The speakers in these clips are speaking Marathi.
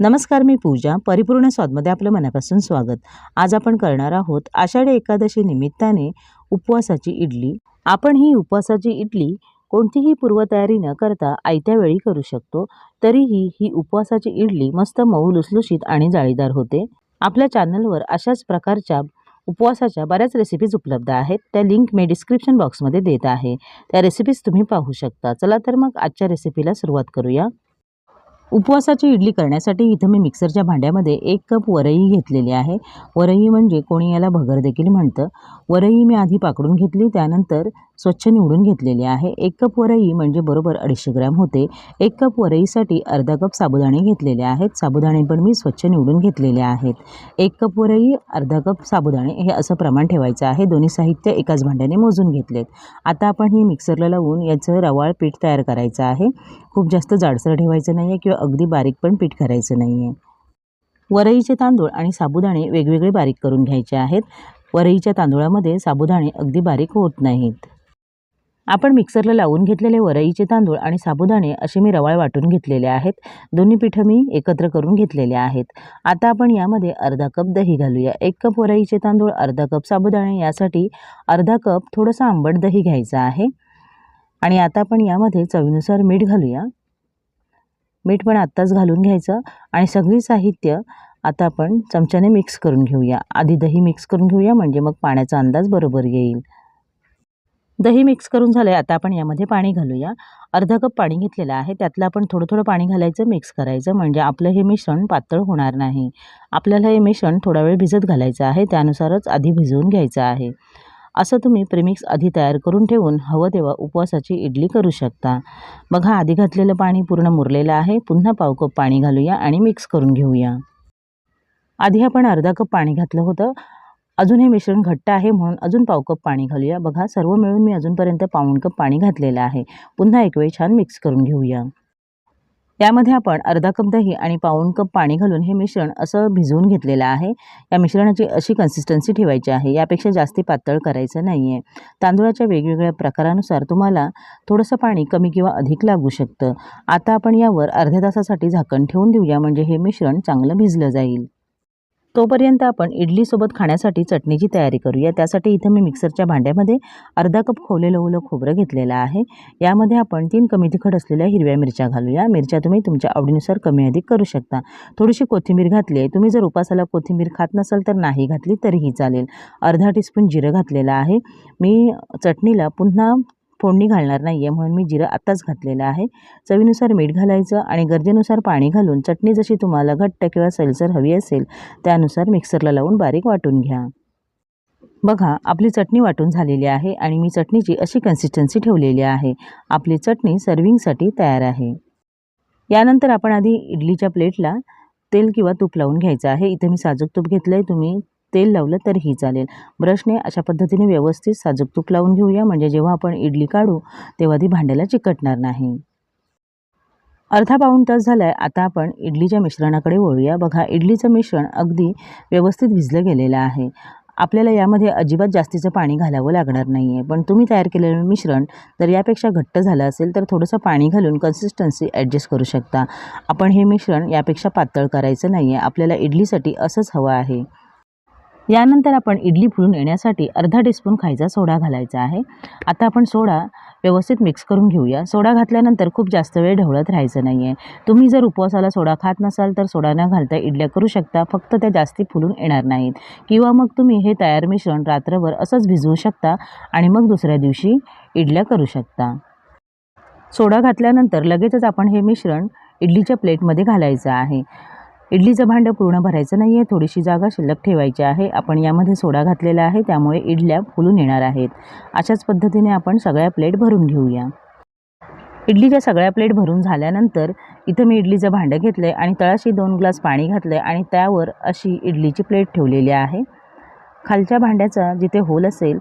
नमस्कार मी पूजा. परिपूर्ण स्वादमध्ये आपलं मनापासून स्वागत. आज आपण करणार आहोत आषाढी एकादशी निमित्ताने उपवासाची इडली. आपण ही उपवासाची इडली कोणतीही पूर्वतयारी न करता आयत्या वेळी करू शकतो. तरीही ही उपवासाची इडली मस्त मऊ लुसलुशीत आणि जाळीदार होते. आपल्या चॅनलवर अशाच प्रकारच्या उपवासाच्या बऱ्याच रेसिपीज उपलब्ध आहेत. त्या लिंक मी डिस्क्रिप्शन बॉक्समध्ये देत आहे. त्या रेसिपीज तुम्ही पाहू शकता. चला तर मग आजच्या रेसिपीला सुरुवात करूया. उपवासाची इडली करण्यासाठी इथं मी मिक्सरच्या भांड्यामध्ये एक कप वरई घेतलेली आहे. वरई म्हणजे कोणी याला भगर देखील म्हणतं. वरई मी आधी पाकडून घेतली त्यानंतर स्वच्छ निवडून घेतलेली आहे. एक कप वरई म्हणजे बरोबर अडीचशे ग्रॅम होते. एक कप वरईसाठी अर्धा कप साबुदाणे घेतलेले आहेत. साबुदाणे पण मी स्वच्छ निवडून घेतलेले आहेत. एक कप वरई अर्धा कप साबुदाणे हे असं प्रमाण ठेवायचं आहे. दोन्ही साहित्य एकाच भांड्याने मोजून घेतलेत. आता आपण हे मिक्सरला लावून याचं रवाळ पीठ तयार करायचं आहे. खूप जास्त जाडसर ठेवायचं नाही आहे किंवा अगदी बारीक पण पीठ करायचं नाही आहे वरईचे तांदूळ आणि साबुदाणे वेगवेगळे बारीक करून घ्यायचे आहेत. वरईच्या तांदूळामध्ये साबुदाणे अगदी बारीक होत नाहीत. आपण मिक्सरला लावून घेतलेले वरईचे तांदूळ आणि साबुदाणे असे मी रवाळ वाटून घेतलेले आहेत. दोन्ही पिठं मी एकत्र करून घेतलेले आहेत. आता आपण यामध्ये अर्धा कप दही घालूया. एक कप वरईचे तांदूळ अर्धा कप साबुदाणे यासाठी अर्धा कप थोडंसं आंबट दही घ्यायचं आहे. आणि आता आपण यामध्ये चवीनुसार मीठ घालूया. मीठ पण आत्ताच घालून घ्यायचं आणि सगळी साहित्य आता आपण चमच्याने मिक्स करून घेऊया. आधी दही मिक्स करून घेऊया म्हणजे मग पाण्याचा अंदाज बरोबर येईल. दही मिक्स करून झालं आहे आता आपण यामध्ये पाणी घालूया. अर्धा कप पाणी घेतलेलं आहे त्यातलं आपण थोडं थोडं पाणी घालायचं मिक्स करायचं म्हणजे आपलं हे मिश्रण पातळ होणार नाही. आपल्याला हे मिश्रण थोडा वेळ भिजत घालायचं आहे त्यानुसारच आधी भिजवून घ्यायचं आहे. असं तुम्ही प्रेमिक्स आधी तयार करून ठेवून हवं तेव्हा उपवासाची इडली करू शकता. बघा आधी घातलेलं पाणी पूर्ण मुरलेलं आहे. पुन्हा पाव कप पाणी घालूया आणि मिक्स करून घेऊया. आधी आपण अर्धा कप पाणी घातलं होतं. अजून हे मिश्रण घट्ट आहे म्हणून अजून पाव कप पाणी घालूया. बघा सर्व मिळून मी अजूनपर्यंत पाऊण कप पाणी घातलेलं आहे. पुन्हा एक वेळ छान मिक्स करून घेऊया. यामध्ये आपण अर्धा कप दही आणि पाऊण कप पाणी घालून हे मिश्रण असं भिजवून घेतलेलं आहे. या मिश्रणाची अशी कन्सिस्टन्सी ठेवायची आहे. यापेक्षा जास्ती पातळ करायचं नाही आहे तांदूळाच्या वेगवेगळ्या प्रकारानुसार तुम्हाला थोडंसं पाणी कमी किंवा अधिक लागू शकतं. आता आपण यावर अर्ध्या तासासाठी झाकण ठेवून देऊया. म्हणजे हे मिश्रण चांगलं भिजलं जाईल. तोपर्यंत आपण इडलीसोबत खाण्यासाठी चटणीची तयारी करूया. त्यासाठी इथं मी मिक्सरच्या भांड्यामध्ये अर्धा कप खोवलेलं ओलं खोबरं घेतलेलं आहे. यामध्ये आपण तीन कमी तिखट असलेल्या हिरव्या मिरच्या घालूया. मिरच्या तुम्ही तुमच्या आवडीनुसार कमी अधिक करू शकता. थोडीशी कोथिंबीर घातली आहे. तुम्ही जर उपासाला कोथिंबीर खात नसाल तर नाही घातली तरीही चालेल. अर्धा टीस्पून जिरं घातलेलं आहे. मी चटणीला पुन्हा फोडणी घालणार नाही आहे म्हणून मी जिरं आत्ताच घातलेलं आहे. चवीनुसार मीठ घालायचं आणि गरजेनुसार पाणी घालून चटणी जशी तुम्हाला घट्ट किंवा सैलसर हवी असेल त्यानुसार मिक्सरला लावून बारीक वाटून घ्या. बघा आपली चटणी वाटून झालेली आहे आणि मी चटणीची अशी कन्सिस्टन्सी ठेवलेली आहे. आपली चटणी सर्विंगसाठी तयार आहे. यानंतर आपण आधी इडलीच्या प्लेटला तेल किंवा तूप लावून घ्यायचं आहे. इथे मी साजूक तूप घेतलं आहे तुम्ही तेल लावलं तरीही चालेल. ब्रशने अशा पद्धतीने व्यवस्थित साजूक तूप लावून घेऊया. म्हणजे जेव्हा आपण इडली काढू तेव्हा ती भांड्याला चिकटणार नाही. अर्धा पाऊण तास झाला आहे आता आपण इडलीच्या मिश्रणाकडे वळूया. बघा इडलीचं मिश्रण अगदी व्यवस्थित भिजलं गेलेलं आहे. आपल्याला यामध्ये अजिबात जास्तीचं पाणी घालावं लागणार नाही आहे पण तुम्ही तयार केलेलं मिश्रण जर यापेक्षा घट्ट झालं असेल तर थोडंसं पाणी घालून कन्सिस्टन्सी ॲडजस्ट करू शकता. आपण हे मिश्रण यापेक्षा पातळ करायचं नाही आहे आपल्याला इडलीसाठी असंच हवं आहे. यानंतर आपण इडली फुलून येण्यासाठी अर्धा टीस्पून खायचा सोडा घालायचा आहे. आता आपण सोडा व्यवस्थित मिक्स करून घेऊया. सोडा घातल्यानंतर खूप जास्त वेळ ढवळत राहायचं नाही आहे तुम्ही जर उपवासाला सोडा खात नसाल तर सोडा न घालता इडल्या करू शकता. फक्त त्या जास्ती फुलून येणार नाहीत. किंवा मग तुम्ही हे तयार मिश्रण रात्रभर असंच भिजवू शकता आणि मग दुसऱ्या दिवशी इडल्या करू शकता. सोडा घातल्यानंतर लगेचच आपण हे मिश्रण इडलीच्या प्लेटमध्ये घालायचं आहे. इडलीचं भांडं पूर्ण भरायचं नाही आहे थोडीशी जागा शिल्लक ठेवायची आहे. आपण यामध्ये सोडा घातलेला आहे. त्यामुळे इडल्या फुलून येणार आहेत. अशाच पद्धतीने आपण सगळ्या प्लेट भरून घेऊया. इडलीच्या सगळ्या प्लेट भरून झाल्यानंतर इथं मी इडलीचं भांडं घेतलं आहे आणि तळाशी दोन ग्लास पाणी घातलं आहे आणि त्यावर अशी इडलीची प्लेट ठेवलेली आहे. खालच्या भांड्याचा जिथे होल असेल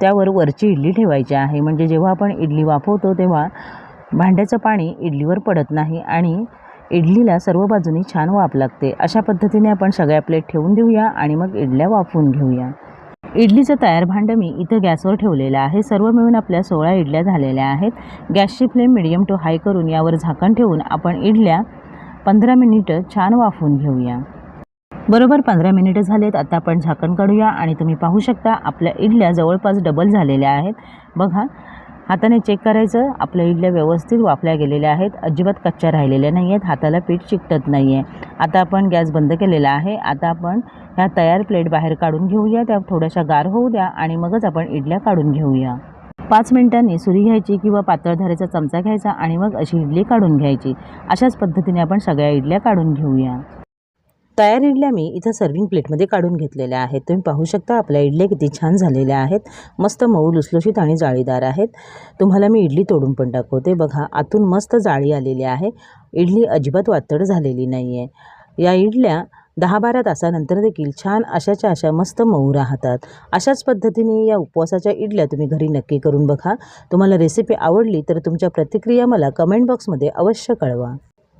त्यावर वरची इडली ठेवायची आहे. म्हणजे जेव्हा आपण इडली वाफवतो तेव्हा भांड्याचं पाणी इडलीवर पडत नाही आणि इडलीला सर्व बाजूनी छान वाफ लागते. अशा पद्धतीने आपण सगळ्या प्लेट ठेवून देऊया आणि मग इडल्या वाफवून घेऊया. इडलीचं तयार भांडं मी इथं गॅसवर ठेवलेलं आहे. सर्व मिळून आपल्या सोळा इडल्या झालेल्या आहेत. गॅसची फ्लेम मिडियम टू हाय करून यावर झाकण ठेवून आपण इडल्या पंधरा मिनिटं छान वाफवून घेऊया. बरोबर पंधरा मिनिटं झालेत. आता आपण झाकण काढूया आणि तुम्ही पाहू शकता आपल्या इडल्या जवळपास डबल झालेल्या आहेत. बघा हाताने चेक करायचं. आपल्या इडल्या व्यवस्थित वाफल्या गेलेल्या आहेत. अजिबात कच्च्या राहिलेल्या नाही आहेत हाताला पीठ चिकटत नाही आहे आता आपण गॅस बंद केलेला आहे. आता आपण ह्या तयार प्लेट बाहेर काढून घेऊया. त्या थोड्याशा गार होऊ द्या आणि मगच आपण इडल्या काढून घेऊया. पाच मिनिटांनी सुरी घ्यायची किंवा पातळ धारेचा चमचा घ्यायचा आणि मग अशी इडली काढून घ्यायची. अशाच पद्धतीने आपण सगळ्या इडल्या काढून घेऊया. तयार इडल्या मी इथं सर्विंग प्लेटमध्ये काढून घेतलेल्या आहेत. तुम्ही पाहू शकता आपल्या इडल्या किती छान झालेल्या आहेत. मस्त मऊ लुसलुशीत आणि जाळीदार आहेत. तुम्हाला मी इडली तोडून पण दाखवते. बघा आतून मस्त जाळी आलेली आहे. इडली अजिबात वातड झालेली नाही आहे या इडल्या दहा बारा तासानंतर देखील छान अशाच्या अशा मस्त मऊ राहतात. अशाच पद्धतीने या उपवासाच्या इडल्या तुम्ही घरी नक्की करून बघा. तुम्हाला रेसिपी आवडली तर तुमच्या प्रतिक्रिया मला कमेंट बॉक्समध्ये अवश्य कळवा.